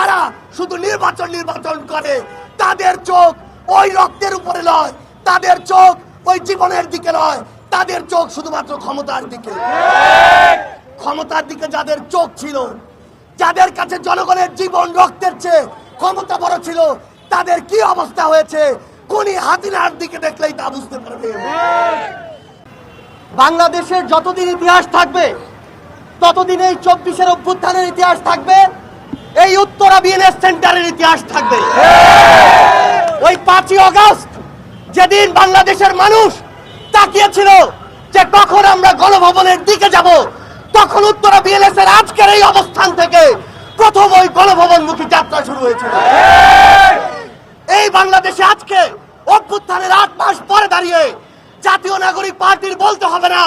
যারা শুধু নির্বাচন নির্বাচন করে, তাদের চোখ ওই রক্তের উপরে নয়, তাদের চোখ ওই জীবনের দিকে নয়, তাদের চোখ শুধুমাত্র ক্ষমতার দিকে। ক্ষমতার দিকে যাদের চোখ ছিল, যাদের কাছে জনগণের জীবন রক্তের চেয়ে ক্ষমতা বড় ছিল, তাদের কি অবস্থা হয়েছে কোনি হাতিনার দিকে দেখলেই তা বুঝতে পারবে। বাংলাদেশের যতদিন ইতিহাস থাকবে, ততদিন এই চব্বিশের অভ্যুত্থানের ইতিহাস থাকবে এই উত্তরা বিএনএস সেন্টারের ইতিহাস থাকবে। ওই পাঁচই অগস্ট যেদিন বাংলাদেশের মানুষ তাকিয়েছিল যে কখন আমরা গণভবনের দিকে যাব, তখন উত্তরা বিএনএস এর আজকের এই অবস্থান থেকে প্রথম ওই গণভবনমুখী যাত্রা শুরু হয়েছিল। এই বাংলাদেশে আজকে অভ্যুত্থানের আট মাস পরে দাঁড়িয়ে জাতীয় নাগরিক পার্টির বলতে হবে না,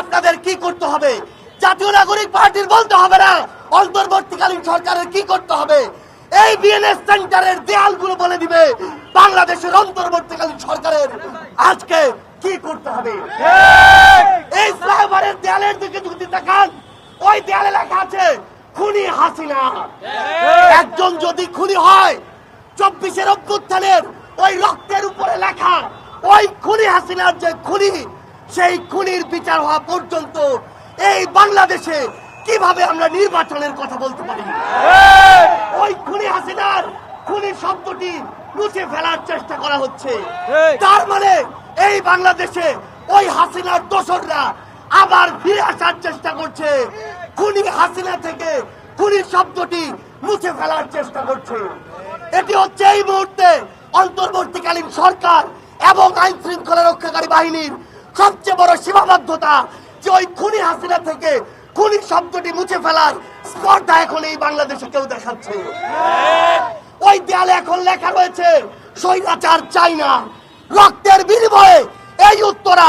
আপনাদের কি করতে হবে? জাতীয় নাগরিক পার্টির বলতে হবে না অন্তর্বর্তীকালীন সরকারের কি করতে হবে? এই বিএনএস সেন্টারের দেয়ালগুলো বলে দিবে বাংলাদেশের অন্তর্বর্তীকালীন সরকারের আজকে কি করতে হবে? এই ফ্লাইওভারের দেয়ালের দিকে যদি তাকান, ওই দেয়ালে লেখা আছে, খুনি হাসিনা। একজন যদি খুনি হয়, চব্বিশের অভ্যুত্থানের ওই রক্তের উপরে লেখা, ওই খুনি হাসিনার যে খুনি, সেই খুনির বিচার হওয়া পর্যন্ত এই বাংলাদেশে কীভাবে আমরা নির্বাচনের কথা বলতে পারি? ওই খুনি হাসিনার খুনি শব্দটি মুছে ফেলার চেষ্টা করা হচ্ছে। তার মানে এই বাংলাদেশে ওই হাসিনার দোসররা আবার ফিরে আসার চেষ্টা করছে। খুনি হাসিনা থেকে খুনি শব্দটি মুছে ফেলার চেষ্টা করছে। এটি হচ্ছে এই মুহূর্তে অন্তর্বর্তীকালীন সরকার এবং আইন শৃঙ্খলা রক্ষাকারী বাহিনীর সবচেয়ে বড় সীমাবদ্ধতা যে ওই খুনি হাসিনা থেকে খুনি শব্দটি মুছে ফেলার স্পর্ধা এখন এই বাংলাদেশে কেউ দেখাচ্ছে। ওই দেয়ালে এখন লেখা রয়েছে, স্বৈরাচার চাই না। রক্তের বিনিময়ে এই উত্তরা,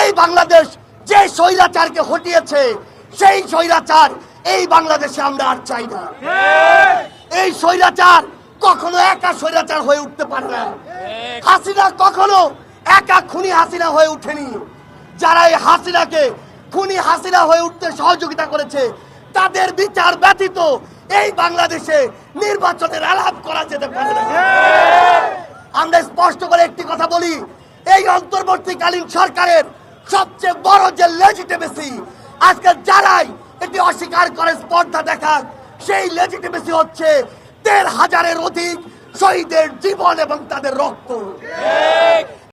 এই বাংলাদেশ যে স্বৈরাচারকে হটিয়েছে, সেই স্বৈরাচার এই বাংলাদেশে আমরা আর চাই না। এই স্বৈরাচার কখনো একা স্বৈরাচার হয়ে উঠতে পারে না। হাসিনা কখনো একা খুনি হাসিনা হয়ে উঠেনি যারা এই হাসিনাকে খুনি হাসিনা হয়ে উঠতে সহযোগিতা করেছে। তাদের বিচার ব্যতীত এই বাংলাদেশে নির্বাচনের আলাপ করা যেতে পারে আমরা স্পষ্ট করে একটি কথা বলি, এই অন্তর্বর্তীকালীন সরকারের সবচেয়ে বড় যে লেজিটিমেসি আজকে যারাই এটি অস্বীকার করে স্পর্ধা দেখান সেই লেজিটিমেসি হচ্ছে দেড় হাজারের অধিক শহীদের জীবন এবং তাদের রক্ত।